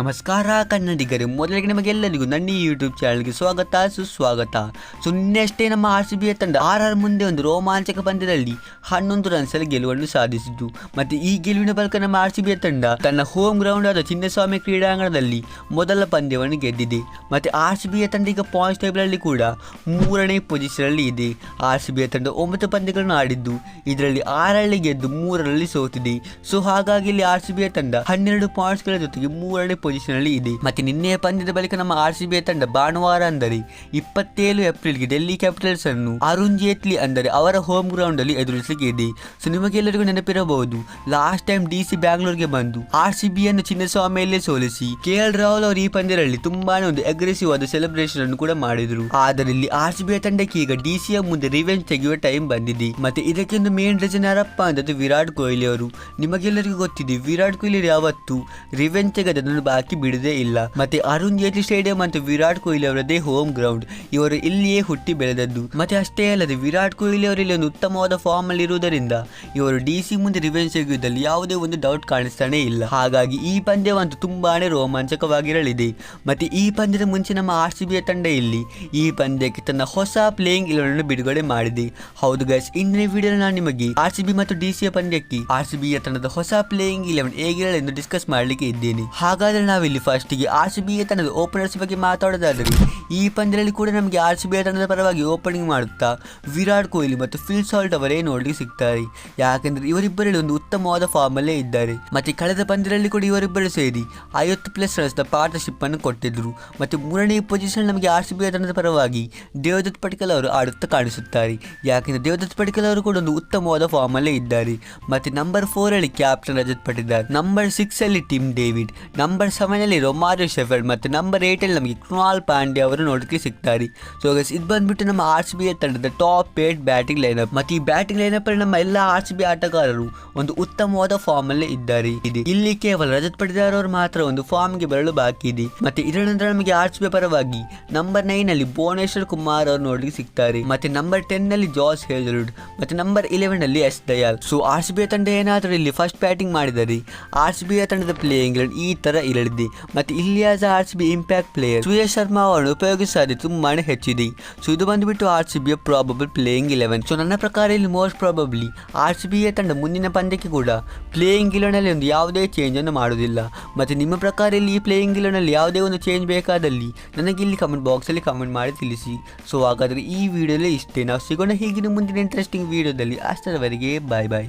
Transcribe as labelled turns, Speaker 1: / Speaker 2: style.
Speaker 1: ನಮಸ್ಕಾರ, ಕನ್ನಡಿಗರು. ಮೊದಲಿಗೆ ನಿಮಗೆಲ್ಲರಿಗೂ ನನ್ನ ಯೂಟ್ಯೂಬ್ ಚಾನಲ್ಗೆ ಸ್ವಾಗತ, ಸುಸ್ವಾಗತ. ಸುನ್ನೆಷ್ಟೇ ನಮ್ಮ ಆರ್ ಸಿ ಬಿ ತಂಡ ಆರ್ ಆರ್ ಮುಂದೆ ಒಂದು ರೋಮಾಂಚಕ ಪಂದ್ಯದಲ್ಲಿ ಹನ್ನೊಂದು ರನ್ಸಲ್ಲಿ ಗೆಲುವನ್ನು ಸಾಧಿಸಿತು ಮತ್ತೆ ಈ ಗೆಲುವಿನ ಬಳಿಕ ನಮ್ಮ ಆರ್ ಸಿ ಬಿ ತಂಡ ತನ್ನ ಹೋಮ್ ಗ್ರೌಂಡ್ ಆದ ಚಿನ್ನಸ್ವಾಮಿ ಕ್ರೀಡಾಂಗಣದಲ್ಲಿ ಮೊದಲ ಪಂದ್ಯವನ್ನು ಗೆದ್ದಿದೆ. ಮತ್ತೆ ಆರ್ ಸಿ ಬಿ ತಂಡ ಈಗ ಪಾಯಿಂಟ್ಸ್ ಟೇಬಲ್ ಅಲ್ಲಿ ಕೂಡ ಮೂರನೇ ಪೊಸಿಷನ್ ಅಲ್ಲಿ ಇದೆ. ಆರ್ ಸಿ ಬಿ ತಂಡ ಒಂಬತ್ತು ಪಂದ್ಯಗಳನ್ನು ಆಡಿದ್ದು, ಇದರಲ್ಲಿ ಆರಲ್ಲಿ ಗೆದ್ದು ಮೂರರಲ್ಲಿ ಸೋತಿದೆ. ಸೊ ಹಾಗಾಗಿ ಇಲ್ಲಿ ಆರ್ ಸಿ ಬಿ ತಂಡ ಹನ್ನೆರಡು ಪಾಯಿಂಟ್ಸ್ಗಳ ಜೊತೆಗೆ ಮೂರನೇ ಪೊಸಿಷನ್ ಅಲ್ಲಿ ಇದೆ. ಮತ್ತೆ ನಿನ್ನೆಯ ಪಂದ್ಯದ ಬಳಿಕ ನಮ್ಮ ಆರ್ ಸಿ ಬಿ ತಂಡ ಭಾನುವಾರ ಅಂದರೆ ಇಪ್ಪತ್ತೇಳು ಏಪ್ರಿಲ್ಗೆ ಡೆಲ್ಲಿ ಕ್ಯಾಪಿಟಲ್ಸ್ ಅನ್ನು ಅರುಣ್ ಜೇಟ್ಲಿ ಅಂದರೆ ಅವರ ಹೋಮ್ ಗ್ರೌಂಡ್ ಅಲ್ಲಿ ಎದುರಿಸಲಿಕ್ಕೆ ಇದೆ. ಸೊ ನಿಮಗೆಲ್ಲರಿಗೂ ನೆನಪಿರಬಹುದು ಲಾಸ್ಟ್ ಟೈಮ್ ಡಿ ಸಿ ಬ್ಯಾಂಗ್ಳೂರ್ಗೆ ಬಂದು ಆರ್ ಸಿ ಬಿ ಅನ್ನು ಚಿನ್ನಸ್ವಾಮಿಯಲ್ಲೇ ಸೋಲಿಸಿ ಕೆ ಎಲ್ ರಾಹುಲ್ ಅವರು ಈ ಪಂದ್ಯದಲ್ಲಿ ತುಂಬಾನೇ ಒಂದು ಅಗ್ರೆಸಿವ್ ಆದ ಸೆಲೆಬ್ರೇಷನ್ ಅನ್ನು ಕೂಡ ಮಾಡಿದ್ರು. ಆದರೆ ಇಲ್ಲಿ ಆರ್ ಸಿ ಬಿ ತಂಡಕ್ಕೆ ಈಗ ಡಿ ಸಿ ಮುಂದೆ ರಿವೆಂಜ್ ತೆಗೆಯುವ ಟೈಮ್ ಬಂದಿದೆ. ಮತ್ತೆ ಇದಕ್ಕೊಂದು ಮೇನ್ ರೀಸನ್ ಯಾರಪ್ಪ ಅಂದ್ರೆ ವಿರಾಟ್ ಕೊಹ್ಲಿ ಅವರು. ನಿಮಗೆಲ್ಲರಿಗೂ ಗೊತ್ತಿದೆ, ವಿರಾಟ್ ಕೊಹ್ಲಿ ಯಾವತ್ತು ರಿವೆಂಜ್ ತೆಗೆದನ್ನು ಬಾಕಿ ಬಿಡದೇ ಇಲ್ಲ. ಮತ್ತೆ ಅರುಣ್ ಜೇಟ್ಲಿ ಸ್ಟೇಡಿಯಂ ಅಂತ ವಿರಾಟ್ ಕೊಹ್ಲಿ ಅವರದೇ ಹೋಮ್ ಗ್ರೌಂಡ್ ಇವರು ಇಲ್ಲಿಯೇ ಹುಟ್ಟಿ ಬೆಳೆದದ್ದು. ಮತ್ತೆ ಅಷ್ಟೇ ಅಲ್ಲದೆ ವಿರಾಟ್ ಕೊಹ್ಲಿ ಅವರಲ್ಲಿ ಒಂದು ಉತ್ತಮವಾದ ಫಾರ್ಮ್ ಅಲ್ಲಿ ಇರುವುದರಿಂದ ಇವರು ಡಿ ಸಿ ಮುಂದೆ ರಿವೆಂಜ್ ತೆಗೆಯುವುದಲ್ಲಿ ಯಾವುದೇ ಒಂದು ಡೌಟ್ ಕಾಣಿಸ್ತಾನೆ ಇಲ್ಲ. ಹಾಗಾಗಿ ಈ ಪಂದ್ಯವಂತೂ ತುಂಬಾನೇ ರೋಮಾಂಚಕವಾಗಿರಲಿದೆ. ಮತ್ತೆ ಈ ಪಂದ್ಯದ ಮುಂಚೆ ನಮ್ಮ ಆರ್ ಸಿ ಬಿಯ ತಂಡ ಇಲ್ಲಿ ಈ ಪಂದ್ಯಕ್ಕೆ ತನ್ನ ಹೊಸ ಪ್ಲೇಯಿಂಗ್ ಅನ್ನು ಬಿಡುಗಡೆ ಮಾಡಿದೆ. ಹೌದು ಗೈಸ್ ಇಂದಿನ ವಿಡಿಯೋ ನಾನು ನಿಮಗೆ ಆರ್ ಸಿ ಬಿ ಮತ್ತು ಡಿ ಸಿ ಪಂದ್ಯಕ್ಕೆ ಆರ್ ಸಿ ಬಿಯ ತಂಡದ ಹೊಸ ಪ್ಲೇಯಿಂಗ್ ಇಲೆವನ್ ಹೇಗಿರಲೆಂದು ಡಿಸ್ಕಸ್ ಮಾಡಲಿಕ್ಕೆ ಇದ್ದೇನೆ. ಹಾಗಾದ್ರೆ ನಾವಿಲ್ಲಿ ಫಸ್ಟ್ಗೆ ಆರ್ ಸಿ ಬಿಯ ತಂಡದ ಓಪನರ್ಸ್ ಬಗ್ಗೆ ಮಾತಾಡೋದಾದ್ರೆ, ಈ ಪಂದ್ಯದಲ್ಲಿ ಕೂಡ ನಮಗೆ ಆರ್ ಸಿ ಬಿಯ ತಂಡದ ಪರವಾಗಿ ಓಪನಿಂಗ್ ಮಾಡುತ್ತಾ ವಿರಾಟ್ ಕೊಹ್ಲಿ ಮತ್ತು ಫಿಲ್ ಸಾಲ್ಟ್ ಅವರೇ ನೋಡ್ಲಿಕ್ಕೆ ಸಿಗ್ತಾರೆ. ಯಾಕೆಂದ್ರೆ ಇವರಿಬ್ಬರಲ್ಲಿ ಒಂದು ಉತ್ತಮವಾದ ಫಾರ್ಮ್ ಅಲ್ಲೇ ಇದ್ದಾರೆ. ಮತ್ತೆ ಕಳೆದ ಪಂದ್ಯದಲ್ಲಿ ಕೂಡ ಇವರಿಬ್ಬರು ಸೇರಿ ಐವತ್ತು ಪ್ಲಸ್ ರನ್ಸ್ ಪಾರ್ಟ್ನರ್ಶಿಪ್ ಅನ್ನು ಕೊಟ್ಟಿದ್ರು. ಮತ್ತೆ ಮೂರನೇ ಪೊಸಿಷನ್ ನಮಗೆ ಆರ್ ಸಿ ಬಿ ತಂಡದ ಪರವಾಗಿ ದೇವದತ್ ಪಟಿಕಲ್ ಅವರು ಆಡುತ್ತಾ ಕಾಣಿಸುತ್ತಾರೆ. ಯಾಕೆಂದರೆ ದೇವದತ್ ಪಟಿಕಲ್ ಅವರು ಕೂಡ ಒಂದು ಉತ್ತಮವಾದ ಫಾರ್ಮ್ ಅಲ್ಲೇ ಇದ್ದಾರೆ. ಮತ್ತೆ ನಂಬರ್ ಫೋರ್ ಅಲ್ಲಿ captain Rajat Patidar number six ಅಲ್ಲಿ ಟಿಮ್ ಡೇವಿಡ್. ನಂಬರ್ ಸೆವೆನ್ ಅಲ್ಲಿ ರೊಮಾರಿಯೋ ಶೆಫರ್ಡ್ ಮತ್ತು ನಂಬರ್ ಏಟ್ ಅಲ್ಲಿ ನಮಗೆ ಕೃಣಾಲ್ ಪಾಂಡೆ ಅವರು ನೋಡಕ್ಕೆ ಸಿಗ್ತಾರೆ. ಸೊ ಇದು ಬಂದ್ಬಿಟ್ಟು ನಮ್ಮ ಆರ್ ಸಿ ಬಿ ತಂಡದ ಟಾಪ್ ಏಟ್ ಬ್ಯಾಟಿಂಗ್ ಲೈನಪ್ ಮತ್ತು ಈ ಬ್ಯಾಟಿಂಗ್ ಅಪ್ ಅಲ್ಲಿ ನಮ್ಮ ಎಲ್ಲ ಆರ್ ಸಿ ಬಿ ಆಟಗಾರರು ಒಂದು ಉತ್ತಮವಾದ ಫಾರ್ಮ್ ಅಲ್ಲೇ ಇದ್ದಾರೆ. ಇದೆ ಇಲ್ಲಿ ಕೇವಲ ರಜತ್ ಪಟಿದಾರ್ ಅವರು ಮಾತ್ರ ಒಂದು ಫಾರ್ಮ್ಗೆ ಬರಲು ಬಾಕಿ ಇದೆ ಮತ್ತೆ ಇದರ ನಂತರ ನಮಗೆ ಆರ್ ಸಿ ಬಿ ಪರವಾಗಿ ನಂಬರ್ ನೈನ್ ಅಲ್ಲಿ ಭುವನೇಶ್ವರ್ ಕುಮಾರ್ ಅವರು ನೋಡ್ಲಿಕ್ಕೆ ಸಿಗ್ತಾರೆ. ಮತ್ತೆ ನಂಬರ್ ಟೆನ್ನಲ್ಲಿ ಜಾಸ್ ಹೇಜಲ್ವುಡ್ ಮತ್ತೆ ನಂಬರ್ ಇಲೆವೆನ್ ಅಲ್ಲಿ S Dayal so R C B ತಂಡ ಏನಾದರೂ ಇಲ್ಲಿ ಫಸ್ಟ್ ಬ್ಯಾಟಿಂಗ್ ಮಾಡಿದರೆ ಆರ್ ಸಿ ಬಿ ತಂಡದ ಪ್ಲೇಯಿಂಗ್ ಈ ತರ ಇರಲಿದೆ. ಮತ್ತೆ ಇಲ್ಲಿ as R C B impact player Surya Sharma ಅವರನ್ನು ಉಪಯೋಗಿಸದೆ ತುಂಬಾನೇ ಹೆಚ್ಚಿದೆ. ಸೊ ಇದು ಬಂದ್ಬಿಟ್ಟು R C B probable playing eleven so ನನ್ನ ಪ್ರಕಾರ ಇಲ್ಲಿ most probably R C B ತಂಡ ಮುಂದಿನ ಪಂದ್ಯಕ್ಕೆ ಕೂಡ ಪ್ಲೇಯಿಂಗ್ ಇಲೆವನಲ್ಲಿ ಒಂದು ಯಾವುದೇ ಚೇಂಜ್ ಅನ್ನು ಮಾಡುವುದಿಲ್ಲ. ಮತ್ತೆ ನಿಮ್ಮ ಪ್ರಕಾರ ಇಲ್ಲಿ ಈ ಪ್ಲೇಯಿಂಗ್ ಇಲೆವನಲ್ಲಿ ಯಾವುದೇ ಒಂದು ಚೇಂಜ್ ಬೇಕಾದಲ್ಲಿ ನನಗೆ ಇಲ್ಲಿ ಕಮೆಂಟ್ ಬಾಕ್ಸಲ್ಲಿ ಕಮೆಂಟ್ ಮಾಡಿ ತಿಳಿಸಿ. ಸೊ ಹಾಗಾದರೆ ಈ ವಿಡಿಯೋಲೇ ಇಷ್ಟೇ. ನಾವು ಸಿಗೋಣ ಹೀಗಿನ ಮುಂದಿನ ಇಂಟ್ರೆಸ್ಟಿಂಗ್ ವಿಡಿಯೋದಲ್ಲಿ ಅಷ್ಟರವರೆಗೆ ಬಾಯ್ ಬಾಯ್